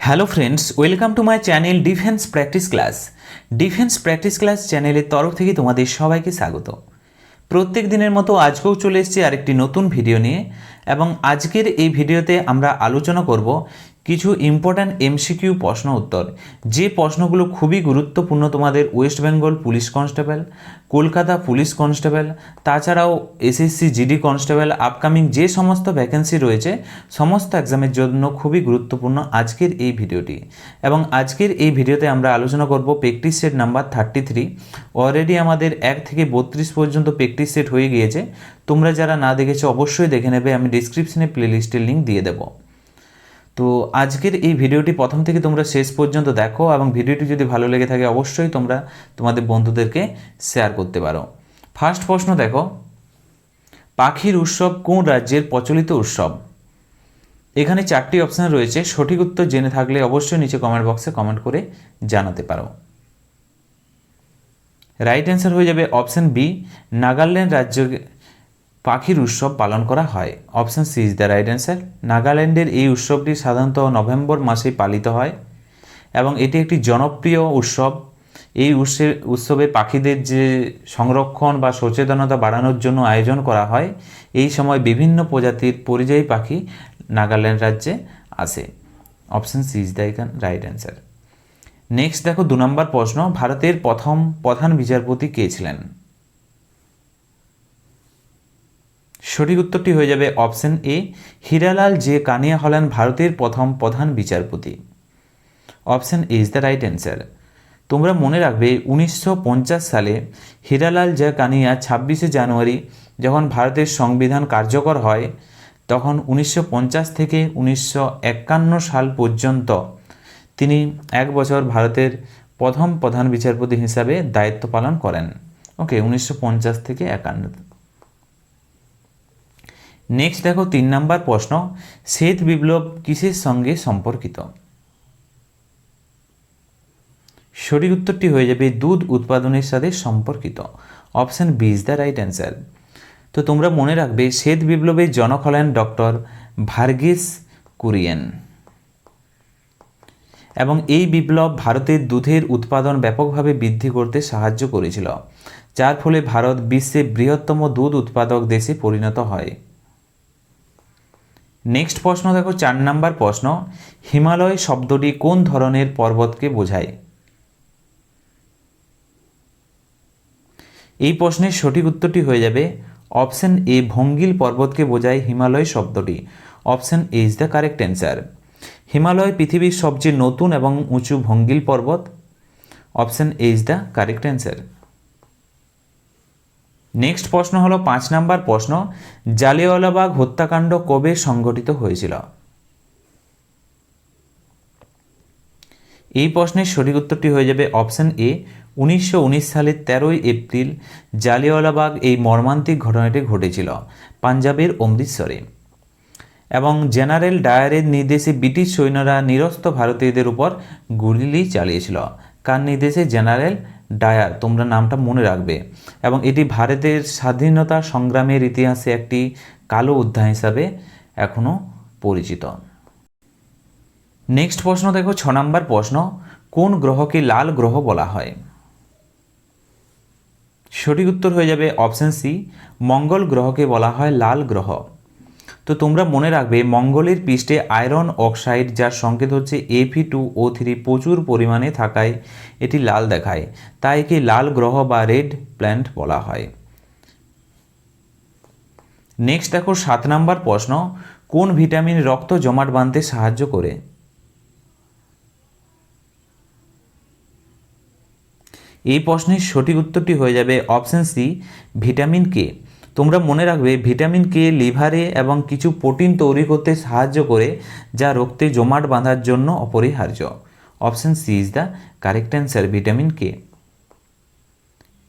Hello friends welcome to my channel defence practice class defence practice class চ্যানেলের তরফ থেকে তোমাদের সবাইকে স্বাগত। প্রত্যেক দিনের মতো আজকেও চলে এসেছি আরেকটি নতুন ভিডিও নিয়ে এবং আজকের এই ভিডিওতে আমরা আলোচনা করব কিছু ইম্পর্ট্যান্ট এমসিকিউ প্রশ্ন উত্তর। যে প্রশ্নগুলো খুবই গুরুত্বপূর্ণ তোমাদের West Bengal police constable Kolkata police constable তাছাড়াও এসএসসি জিডি কনস্টেবল আপকামিং যে সমস্ত ভ্যাকেন্সি রয়েছে, সমস্ত এক্সামের জন্য খুবই গুরুত্বপূর্ণ আজকের এই ভিডিওটি। এবং আজকের এই ভিডিওতে আমরা আলোচনা করব practice set number thirty three already আমাদের এক থেকে বত্রিশ পর্যন্ত প্র্যাকটিস সেট হয়ে গিয়েছে। তোমরা যারা না দেখেছ, অবশ্যই দেখে নেবে। আমি ডিসক্রিপশনে প্লেলিস্টের লিঙ্ক দিয়ে দেবো। তো আজকের এই ভিডিওটি প্রথম থেকে তোমরা শেষ পর্যন্ত দেখো এবং ভিডিওটি যদি ভালো লেগে থাকে অবশ্যই তোমরা তোমাদের বন্ধুদেরকে শেয়ার করতে পারো। ফার্স্ট প্রশ্ন দেখো, পাখির উৎসব কোন রাজ্যের প্রচলিত উৎসব? এখানে চারটি অপশান রয়েছে, সঠিক উত্তর জেনে থাকলে অবশ্যই নিচে কমেন্ট বক্সে কমেন্ট করে জানাতে পারো। রাইট অ্যান্সার হয়ে যাবে অপশান বি নাগাল্যান্ড রাজ্য পাখির উৎসব পালন করা হয়। Option C is the right answer নাগাল্যান্ডের এই উৎসবটি সাধারণত নভেম্বর মাসেই পালিত হয় এবং এটি একটি জনপ্রিয় উৎসব। এই উৎসবে উৎসবে পাখিদের যে সংরক্ষণ বা সচেতনতা বাড়ানোর জন্য আয়োজন করা হয়, এই সময় বিভিন্ন প্রজাতির পরিযায়ী পাখি নাগাল্যান্ড রাজ্যে আসে। Option C is the right answer next দেখো, দু নম্বর প্রশ্ন, ভারতের প্রথম প্রধান বিচারপতি কে ছিলেন? সঠিক উত্তরটি হয়ে যাবে option A, Hiralal J Kania হলেন ভারতের প্রথম প্রধান বিচারপতি। Option A is the right answer. তোমরা মনে রাখবে, উনিশশো পঞ্চাশ সালে হীরালাল জে কানিয়া ছাব্বিশে জানুয়ারি যখন ভারতের সংবিধান কার্যকর হয়, তখন উনিশশো পঞ্চাশ থেকে উনিশশো একান্ন সাল পর্যন্ত তিনি এক বছর ভারতের প্রথম প্রধান বিচারপতি হিসাবে দায়িত্ব পালন করেন। ওকে, উনিশশো পঞ্চাশ থেকে একান্ন। নেক্সট দেখো তিন নাম্বার প্রশ্ন, শ্বেত বিপ্লব কিসের সঙ্গে সম্পর্কিত? সঠিক উত্তরটি হয়ে যাবে দুধ উৎপাদনের সাথে সম্পর্কিত। Option B is the right answer তো তোমরা মনে রাখবে, শ্বেত বিপ্লবের জনক হলেন ডক্টর ভার্গিস কুরিয়েন। এবং এই বিপ্লব ভারতের দুধের উৎপাদন ব্যাপকভাবে বৃদ্ধি করতে সাহায্য করেছিল, যার ফলে ভারত বিশ্বের বৃহত্তম দুধ উৎপাদক দেশে পরিণত হয়। নেক্সট প্রশ্ন দেখো, চার নাম্বার প্রশ্ন, হিমালয় শব্দটি কোন ধরনের পর্বতকে বোঝায়? এই প্রশ্নের সঠিক উত্তরটি হয়ে যাবে, অপশন এ, ভঙ্গিল পর্বতকে বোঝায় হিমালয় শব্দটি। Option A is the correct answer Himalaya পৃথিবীর সবচেয়ে নতুন এবং উঁচু ভঙ্গিল পর্বত। Option A is the correct answer next প্রশ্ন হলো পাঁচ নাম্বার প্রশ্ন জালিয়াওয়ালাবাগ হত্যাকাণ্ড কবে সংঘটিত হয়েছিল? এই প্রশ্নের সঠিক উত্তরটি হয়ে যাবে অপশন এ উনিশশো উনিশ সালের তেরোই এপ্রিল জালিয়াওয়ালাবাগ এই মর্মান্তিক ঘটনাটি ঘটেছিল পাঞ্জাবের অমৃতসরে। এবং জেনারেল ডায়ারের নির্দেশে ব্রিটিশ সৈন্যরা নিরস্ত ভারতীয়দের উপর গুলি চালিয়েছিল কার নির্দেশে? জেনারেল ডায়ার, তোমরা নামটা মনে রাখবে। এবং এটি ভারতের স্বাধীনতা সংগ্রামের ইতিহাসে একটি কালো অধ্যায় হিসাবে এখনও পরিচিত। নেক্সট প্রশ্ন দেখো, ছ নম্বর প্রশ্ন, কোন গ্রহকে লাল গ্রহ বলা হয়? সঠিক উত্তর হয়ে যাবে অপশন সি, মঙ্গল গ্রহকে বলা হয় লাল গ্রহ। তো তোমরা মনে রাখবে, মঙ্গলের পৃষ্ঠে আয়রন অক্সাইড যার সংকেত হচ্ছে এফি টু ও থ্রি প্রচুর পরিমাণে থাকায় এটি লাল দেখায়। তাই একে লাল গ্রহ বা রেড প্ল্যান্ট বলা হয়। নেক্সট দেখো, সাত নাম্বার প্রশ্ন, কোন ভিটামিন রক্ত জমাট বাঁধতে সাহায্য করে? এই প্রশ্নের সঠিক উত্তরটি হয়ে যাবে অপশন সি ভিটামিন কে তোমরা মনে রাখবে, ভিটামিন কে, লিভারে এবং কিছু প্রোটিন তৈরি করতে সাহায্য করে, যা রক্তে জমাট বাঁধার জন্য অপরিহার্য। Option C is the correct answer, vitamin K.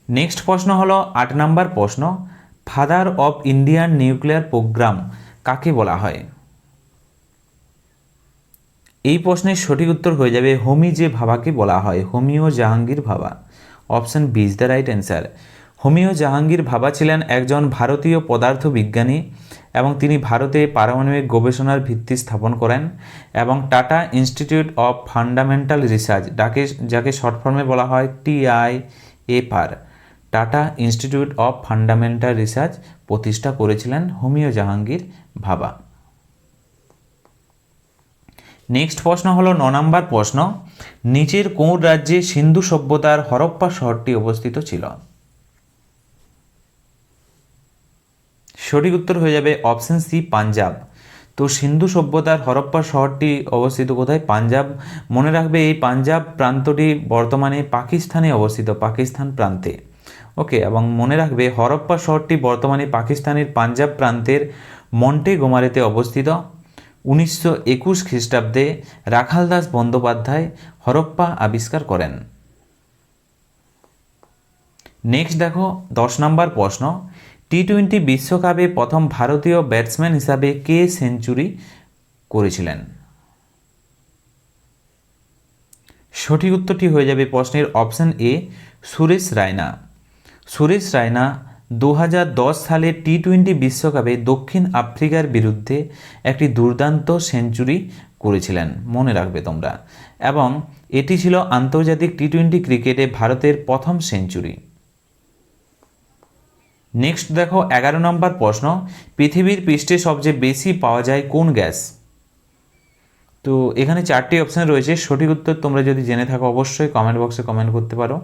Next প্রশ্ন হলো, আট নাম্বার প্রশ্ন, father of Indian nuclear program কাকে বলা হয়? এই প্রশ্নের সঠিক উত্তর হয়ে যাবে হোমি যে ভাবাকে বলা হয়, Homi Jahangir Bhabha. Option B is the right answer. Homi Jahangir Bhabha ছিলেন একজন ভারতীয় পদার্থ বিজ্ঞানী এবং তিনি ভারতে পারমাণবিক গবেষণার ভিত্তি স্থাপন করেন এবং Tata Institute of Fundamental Research, যাকে যাকে শর্ট ফর্মে বলা হয় T I F R Tata Institute of Fundamental Research প্রতিষ্ঠা করেছিলেন হোমিও জাহাঙ্গীর ভাবা। নেক্সট প্রশ্ন হলো ন নম্বর প্রশ্ন, নিচের কোন রাজ্যে সিন্ধু সভ্যতার হরপ্পা শহরটি অবস্থিত ছিল? সঠিক উত্তর হয়ে যাবে অপশন সি, পাঞ্জাব। তো সিন্ধু সভ্যতার হরপ্পা শহরটি অবস্থিত কোথায়? পাঞ্জাব। মনে রাখবে এই পাঞ্জাব প্রান্তটি বর্তমানে পাকিস্তানে অবস্থিত, পাকিস্তান প্রান্তে। ওকে, এবং মনে রাখবে হরপ্পা শহরটি বর্তমানে পাকিস্তানের পাঞ্জাব প্রান্তের মন্টে গোমারেতে অবস্থিত। উনিশশো একুশ খ্রিস্টাব্দে রাখালদাস বন্দ্যোপাধ্যায় হরপ্পা আবিষ্কার করেন। নেক্সট দেখো, দশ নম্বর প্রশ্ন। টি টোয়েন্টি বিশ্বকাপে প্রথম ভারতীয় ব্যাটসম্যান হিসাবে কে সেঞ্চুরি করেছিলেন? সঠিক উত্তরটি হয়ে যাবে প্রশ্নের অপশন এ সুরেশ রায়না। সুরেশ রায়না দু হাজার দশ সালে টি টোয়েন্টি বিশ্বকাপে দক্ষিণ আফ্রিকার বিরুদ্ধে একটি দুর্দান্ত সেঞ্চুরি করেছিলেন, মনে রাখবে তোমরা। এবং এটি ছিল আন্তর্জাতিক টি টোয়েন্টি ক্রিকেটে ভারতের প্রথম সেঞ্চুরি নেক্সট দেখো, এগারো নম্বর প্রশ্ন, পৃথিবীর পৃষ্ঠে সবচেয়ে বেশি পাওয়া যায় কোন গ্যাস? তো এখানে চারটি অপশান রয়েছে, সঠিক উত্তর তোমরা যদি জেনে থাকো অবশ্যই কমেন্ট বক্সে কমেন্ট করতে পারো।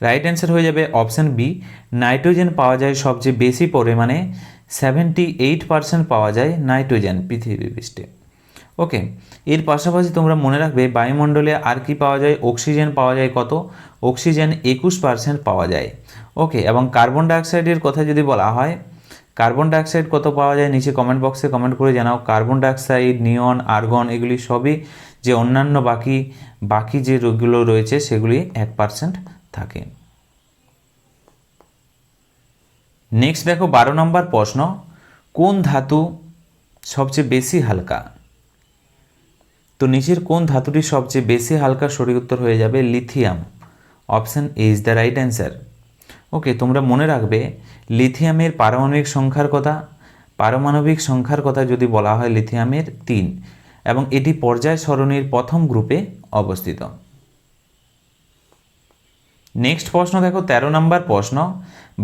রাইট অ্যান্সার হয়ে যাবে অপশান বি নাইট্রোজেন পাওয়া যায় সবচেয়ে বেশি পরিমাণে সেভেন্টি এইট পার্সেন্ট পাওয়া যায় নাইট্রোজেন পৃথিবী পৃষ্ঠে। ওকে এর পাশাপাশি তোমরা মনে রাখবে বায়ুমণ্ডলে আর কি পাওয়া যায় অক্সিজেন পাওয়া যায় কত? অক্সিজেন একুশ পার্সেন্ট পাওয়া যায়। ওকে এবং কার্বন ডাইঅক্সাইডের কথা যদি বলা হয় কার্বন ডাইঅক্সাইড কত পাওয়া যায় নিচে কমেন্ট বক্সে কমেন্ট করে জানাও। কার্বন ডাইঅক্সাইড নিয়ন আর্গন এগুলি সবই যে অন্যান্য বাকি বাকি যে রোগগুলো রয়েছে, সেগুলি এক পার্সেন্ট থাকে। নেক্সট দেখো, বারো নম্বর প্রশ্ন, কোন ধাতু সবচেয়ে বেশি হালকা? তো নিচের কোন ধাতুটি সবচেয়ে বেশি হালকা, সঠিক উত্তর হয়ে যাবে lithium. Option is the right answer okay তোমরা মনে রাখবে লিথিয়ামের পারমাণবিক সংখ্যার কথা, পারমাণবিক সংখ্যার কথা যদি বলা হয় লিথিয়ামের তিন, এবং এটি পর্যায় সরণির প্রথম গ্রুপে অবস্থিত। নেক্সট প্রশ্ন দেখো, তেরো নম্বর প্রশ্ন,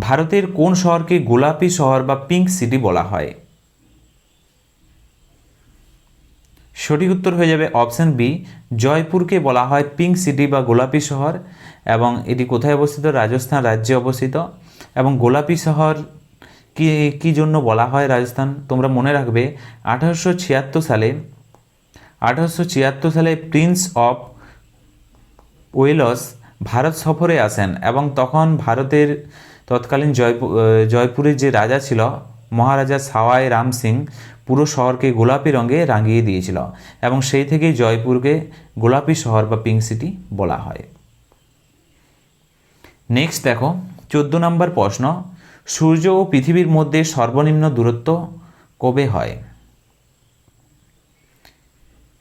ভারতের কোন শহরকে গোলাপি শহর বা পিঙ্ক সিটি বলা হয়? সঠিক উত্তর হয়ে যাবে অপশান বি, জয়পুরকে বলা হয় পিঙ্ক সিটি বা গোলাপি শহর এবং এটি কোথায় অবস্থিত? রাজস্থান রাজ্যে অবস্থিত। এবং গোলাপি শহর কি, কী জন্য বলা হয় রাজস্থান? তোমরা মনে রাখবে, আঠারোশো ছিয়াত্তর সালে, আঠারোশো ছিয়াত্তর সালে প্রিন্স অফ ওয়েলস ভারত সফরে আসেন এবং তখন ভারতের তৎকালীন জয়পুর জয়পুরের যে রাজা ছিল, মহারাজা সাওয়াই রাম সিং পুরো শহরকে গোলাপি রঙে রাঙিয়ে দিয়েছিল এবং সেই থেকেই জয়পুরকে গোলাপি শহর বা পিঙ্ক সিটি বলা হয়। নেক্সট দেখো, চোদ্দ নম্বর প্রশ্ন, সূর্য ও পৃথিবীর মধ্যে সর্বনিম্ন দূরত্ব কবে হয়?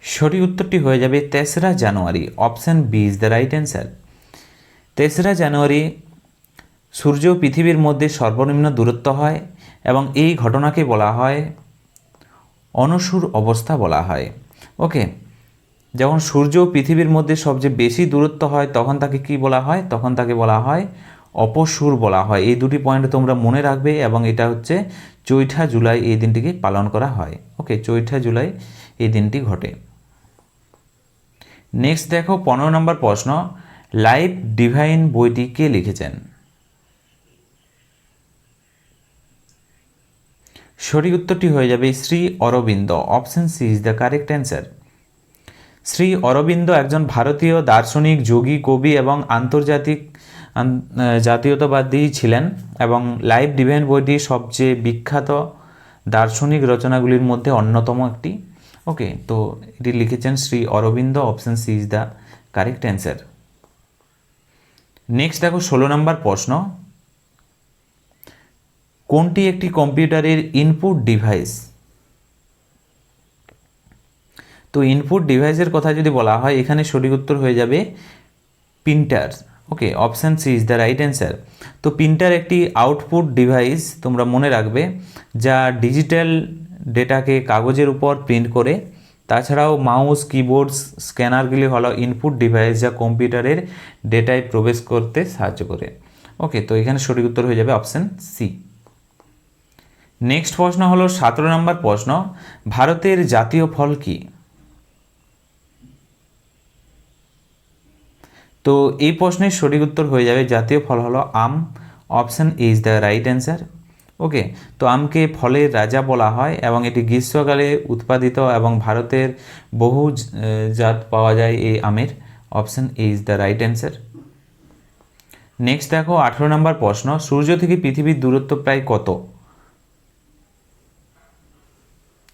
সঠিক উত্তরটি হয়ে যাবে তেসরা জানুয়ারি। Option B is the right answer তেসরা জানুয়ারি, সূর্য ও পৃথিবীর মধ্যে সর্বনিম্ন দূরত্ব হয় এবং এই ঘটনাকে বলা হয় অনসুর অবস্থা বলা হয়। ওকে, যখন সূর্য পৃথিবীর মধ্যে সবচেয়ে বেশি দূরত্ব হয়, তখন তাকে কি বলা হয়? তখন তাকে বলা হয় অপসুর বলা হয়। এই দুটি পয়েন্ট তোমরা মনে রাখবে এবং এটা হচ্ছে চৈঠা জুলাই এই দিনটিকে পালন করা হয়। ওকে, চৈঠা জুলাই এই দিনটি ঘটে। নেক্সট দেখো, পনেরো নম্বর প্রশ্ন, লাইফ ডিভাইন বইটি কে লিখেছেন? সঠিক উত্তরটি হয়ে যাবে Shri Aurobindo. Option C is the correct answer Shri Aurobindo একজন ভারতীয় দার্শনিক, যোগী, কবি এবং আন্তর্জাতিক জাতীয়তাবাদী ছিলেন এবং লাইফ ডিভেন বইটি সবচেয়ে বিখ্যাত দার্শনিক রচনাগুলির মধ্যে অন্যতম একটি। ওকে তো এটি লিখেছেন Shri Aurobindo. Option C is the correct answer next দেখো, ষোলো নম্বর প্রশ্ন। কোনটি একটি কম্পিউটারের ইনপুট ডিভাইস তো ইনপুট ডিভাইসের কথা যদি বলা হয়, এখানে সঠিক উত্তর হয়ে যাবে printer okay option C is the right answer তো প্রিন্টার একটি আউটপুট ডিভাইস তোমরা মনে রাখবে, যা ডিজিটাল ডেটাকে কাগজের উপর প্রিন্ট করে, তাছাড়াও মাউস কিবোর্ড স্ক্যানারগুলি হলো ইনপুট ডিভাইস যা কম্পিউটারের ডেটায় প্রবেশ করতে সাহায্য করে। ওকে তো এখানে সঠিক উত্তর হয়ে যাবে অপশান সি নেক্সট প্রশ্ন হলো সতেরো নম্বর প্রশ্ন, ভারতের জাতীয় ফল কি? তো এই প্রশ্নের সঠিক উত্তর হয়ে যাবে, জাতীয় ফল হলো আম। Option is the right answer okay তো আমকে ফলের রাজা বলা হয় এবং এটি গ্রীষ্মকালে উৎপাদিত এবং ভারতের বহু জাত পাওয়া যায় এই আমের। Option is the right answer next দেখো, আঠেরো নম্বর প্রশ্ন, সূর্য থেকে পৃথিবীর দূরত্ব প্রায় কত?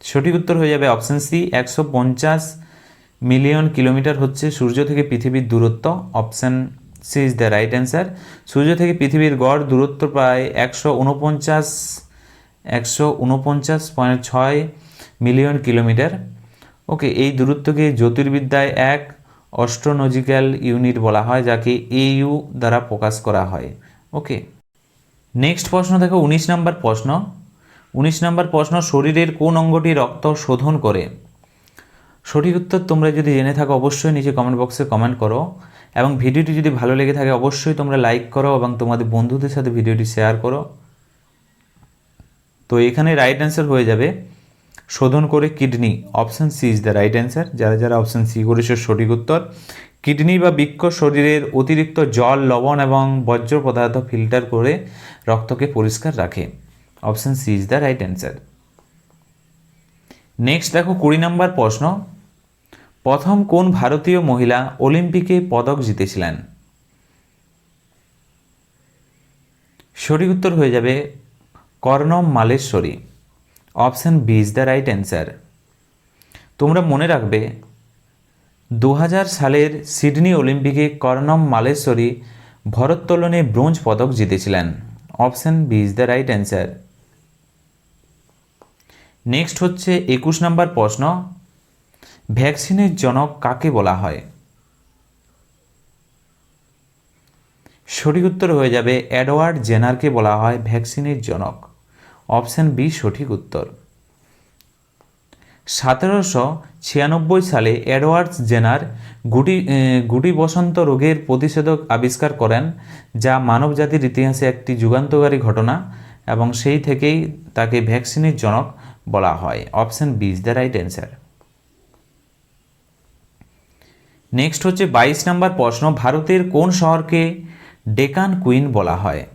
সঠিক উত্তর হয়ে যাবে অপশান সি একশো পঞ্চাশ মিলিয়ন কিলোমিটার হচ্ছে সূর্য থেকে পৃথিবীর দূরত্ব। Option C is the right answer সূর্য থেকে পৃথিবীর গড় দূরত্ব প্রায় একশো উনপঞ্চাশ একশো উনপঞ্চাশ পয়েন্ট ছয় মিলিয়ন কিলোমিটার। ওকে এই দূরত্বকে জ্যোতির্বিদ্যায় এক অস্ট্রোনজিক্যাল ইউনিট বলা হয়, যাকে এইউ দ্বারা প্রকাশ করা হয়। ওকে নেক্সট প্রশ্ন দেখো, উনিশ নম্বর প্রশ্ন। উনিশ নম্বর প্রশ্ন, শরীরের কোন অঙ্গটি রক্ত শোধন করে? সঠিক উত্তর তোমরা যদি জেনে থাকো, অবশ্যই নিচে কমেন্ট বক্সে কমেন্ট করো। এবং ভিডিওটি যদি ভালো লেগে থাকে, অবশ্যই তোমরা লাইক করো এবং তোমাদের বন্ধুদের সাথে ভিডিওটি শেয়ার করো। তো এখানে রাইট অ্যান্সার হয়ে যাবে, শোধন করে kidney option C is the right answer যারা যারা অপশান সি করেছে, সঠিক উত্তর। কিডনি বা বৃক্ষ শরীরের অতিরিক্ত জল, লবণ এবং বর্জ্য পদার্থ ফিল্টার করে রক্তকে পরিষ্কার রাখে। Option C is the right answer next দেখো কুড়ি নম্বর প্রশ্ন। প্রথম কোন ভারতীয় মহিলা অলিম্পিকে পদক জিতেছিলেন? সঠিক উত্তর হয়ে যাবে Karnam Malleswari. Option B is the right answer তোমরা মনে রাখবে দু হাজার সালের সিডনি অলিম্পিকে কর্ণম মালেশ্বরী ভরোত্তোলনে ব্রোঞ্জ পদক জিতেছিলেন। Option B is the right answer next হচ্ছে একুশ নম্বর প্রশ্ন। ভ্যাকসিনের জনক কাকে বলা হয়? সঠিক উত্তর হয়ে যাবে অ্যাডওয়ার্ড জেনারকে বলা হয় ভ্যাকসিনের জনক। অপশান বি সঠিক উত্তর। সতেরোশো ছিয়ানব্বই সালে এডওয়ার্ডস জেনার গুটি গুটি বসন্ত রোগের প্রতিষেধক আবিষ্কার করেন, যা মানবজাতির ইতিহাসে একটি যুগান্তকারী ঘটনা। এবং সেই থেকেই তাকে ভ্যাকসিনের জনক বলা হয়। Option B is the right answer. Next হচ্ছে বাইশ নম্বর প্রশ্ন, ভারতের কোন শহরকে ডেকান কুইন বলা হয়?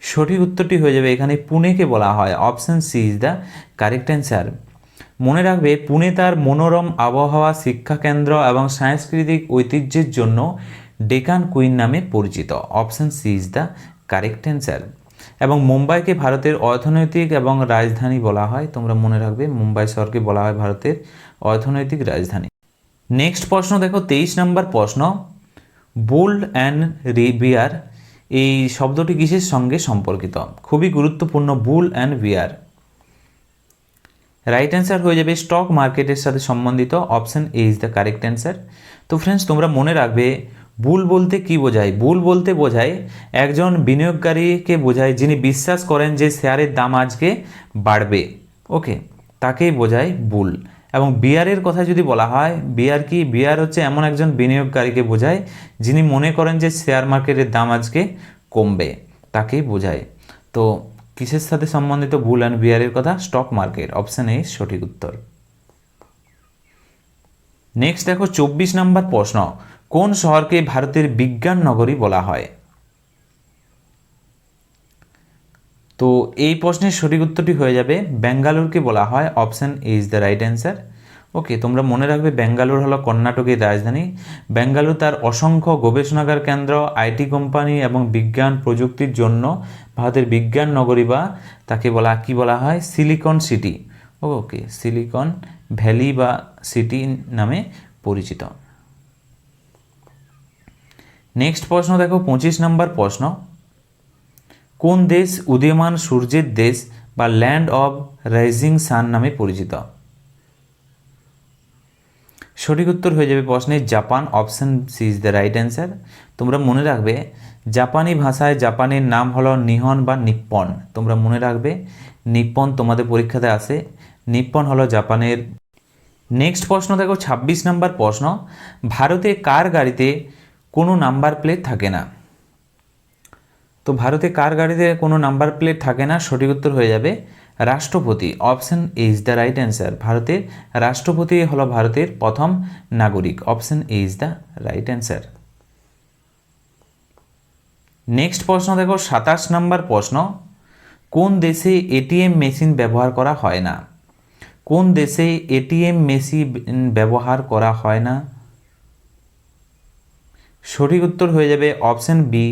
সঠিক উত্তরটি হয়ে যাবে এখানে পুনেকে বলা হয়। Option C is the correct answer. মনে রাখবে, পুনে তার মনোরম আবহাওয়া, শিক্ষা কেন্দ্র এবং সাংস্কৃতিক ঐতিহ্যের জন্য ডেকান কুইন নামে পরিচিত। Option C is the correct answer. এবং মুম্বাইকে ভারতের অর্থনৈতিক এবং রাজধানী বলা হয়। তোমরা মনে রাখবে, মুম্বাই শহরকে বলা হয় ভারতের অর্থনৈতিক রাজধানী। নেক্সট প্রশ্ন দেখো, তেইশ নম্বর প্রশ্ন। বুল অ্যান্ড রিবিয়ার এই শব্দটি কিসের সঙ্গে সম্পর্কিত? খুবই গুরুত্বপূর্ণ bull and bear right answer হয়ে যাবে স্টক মার্কেটের সাথে সম্বন্ধিত। Option A is the correct answer. তো ফ্রেন্ডস, তোমরা মনে রাখবে বুল বলতে কি বোঝায়? বুল বলতে বোঝায় একজন বিনিয়োগকারীকে বোঝায় যিনি বিশ্বাস করেন যে শেয়ারের দাম আজকে বাড়বে। ওকে তাকেই বোঝায় বুল এবং বিয়ারের কথা যদি বলা হয় বিয়ার কি? বিয়ার হচ্ছে এমন একজন বিনিয়োগকারীকে বোঝায় যিনি মনে করেন যে শেয়ার মার্কেটের দাম আজকে কমবে। তাকেই বোঝায়। তো কিসের সাথে সম্বন্ধিত বুল অ্যান্ড বিয়ারের কথা? স্টক মার্কেট অপশান এ সঠিক উত্তর। নেক্সট দেখো, চব্বিশ নম্বর প্রশ্ন। কোন শহরকে ভারতের বিজ্ঞান নগরী বলা হয়? তো এই প্রশ্নের সঠিক উত্তরটি হয়ে যাবে বেঙ্গালুরুকে বলা হয় option is the right answer okay তোমরা মনে রাখবে বেঙ্গালুরু হলো কর্ণাটকের রাজধানী। বেঙ্গালুরু তার অসংখ্য গবেষণাগার কেন্দ্র আইটি কোম্পানি এবং বিজ্ঞান প্রযুক্তির জন্য ভারতের বিজ্ঞান নগরী বা তাকে বলা, কি বলা হয়? Silicon city okay silicon valley বা সিটি নামে পরিচিত। নেক্সট প্রশ্ন দেখো, পঁচিশ নম্বর প্রশ্ন। কোন দেশ উদীয়মান সূর্যের দেশ বা ল্যান্ড অব রাইজিং সান নামে পরিচিত? সঠিক উত্তর হয়ে যাবে প্রশ্নে Japan option C is the right answer তোমরা মনে রাখবে, জাপানি ভাষায় জাপানের নাম হলো নিহন বা নিপ্পন। তোমরা মনে রাখবে, নিপ্পন তোমাদের পরীক্ষাতে আসে নিপ্পন হলো জাপানের। নেক্সট প্রশ্ন দেখো, ছাব্বিশ নাম্বার প্রশ্ন। ভারতে কার গাড়িতে কোনো নাম্বার প্লেট থাকে না। তো ভারতে কার গাড়িতে কোনো নাম্বার প্লেট থাকে না? সঠিক উত্তর হয়ে যাবে রাষ্ট্রপতি। Option is the right answer ভারতের রাষ্ট্রপতি হলো ভারতের প্রথম নাগরিক। Option is the right answer next প্রশ্ন দেখো, সাতাশ নাম্বার প্রশ্ন। কোন দেশে এটিএম মেশিন ব্যবহার করা হয় না? কোন দেশে এটিএম মেশিন ব্যবহার করা হয় না? সঠিক উত্তর হয়ে যাবে অপশন বি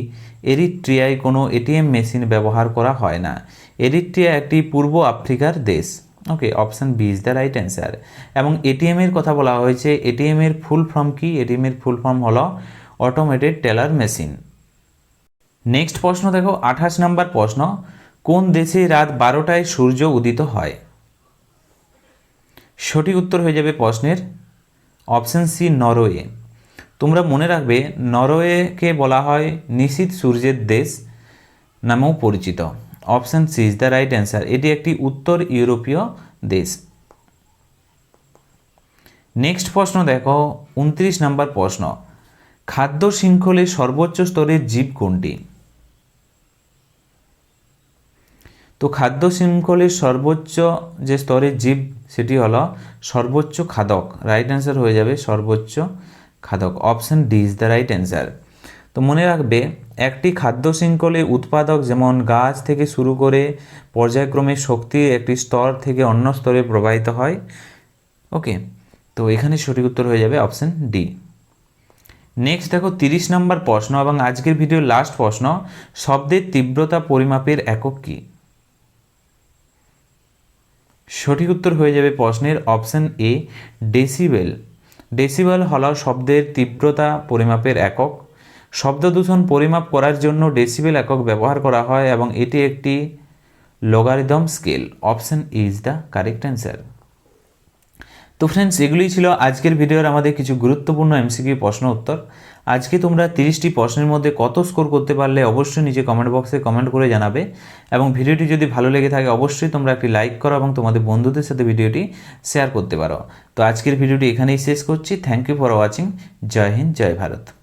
এরিট্রিয়ায় কোনো এটিএম মেশিন ব্যবহার করা হয় না। এরিট্রিয়া একটি পূর্ব আফ্রিকার দেশ। Okay, option B is the right answer এবং এটিএমের কথা বলা হয়েছে এটিএমের ফুল ফর্ম কি? এটিএমের ফুল ফর্ম হলো অটোমেটেড টেলার মেশিন নেক্সট প্রশ্ন দেখো, আঠাশ নাম্বার প্রশ্ন, কোন দেশে রাত বারোটায় সূর্য উদিত হয়? সঠিক উত্তর হয়ে যাবে প্রশ্নের অপশন সি নরওয়ে। তোমরা মনে রাখবে, নরওয়েকে বলা হয় নিশীত সূর্যের দেশ নামেও পরিচিত। Option C is the right answer এটি একটি উত্তর ইউরোপীয় দেশ। নেক্সট প্রশ্ন দেখো, উনত্রিশ নাম্বার প্রশ্ন। খাদ্য শৃঙ্খলের সর্বোচ্চ স্তরের জীব কোনটি? তো খাদ্য শৃঙ্খলের সর্বোচ্চ যে স্তরের জীব, সেটি হলো সর্বোচ্চ খাদক। রাইট অ্যান্সার হয়ে যাবে সর্বোচ্চ খাদক option D is the right answer তো মনে রাখবে, একটি খাদ্য শৃঙ্খলে উৎপাদক যেমন গাছ থেকে শুরু করে পর্যায়ক্রমে শক্তি একটি স্তর থেকে অন্য স্তরে প্রবাহিত হয়। ওকে, তো এখানে সঠিক উত্তর হয়ে যাবে অপশন ডি নেক্সট দেখো, তিরিশ নম্বর প্রশ্ন এবং আজকের ভিডিওর লাস্ট প্রশ্ন, শব্দের তীব্রতা পরিমাপের একক কী? সঠিক উত্তর হয়ে যাবে প্রশ্নের অপশন এ ডেসিবেল ডেসিবেল হল শব্দের তীব্রতা পরিমাপের একক। শব্দ দূষণ পরিমাপ করার জন্য ডেসিবেল একক ব্যবহার করা হয় এবং এটি একটি logarithm scale option is the correct answer তো ফ্রেন্ডস এগুলি ছিল আজকের ভিডিওর আমাদের কিছু গুরুত্বপূর্ণ এমসিকিউ প্রশ্ন উত্তর। আজকে তোমরা তিরিশটি প্রশ্নের মধ্যে কত স্কোর করতে পারলে অবশ্যই নিচে কমেন্ট বক্সে কমেন্ট করে জানাবে। এবং ভিডিওটি যদি ভালো লেগে থাকে, অবশ্যই তোমরা একটি লাইক করো এবং তোমাদের বন্ধুদের সাথে ভিডিওটি শেয়ার করতে পারো। তো আজকের ভিডিওটি এখানেই শেষ করছি। থ্যাংক ইউ ফর ওয়াচিং জয় হিন্দ, জয় ভারত।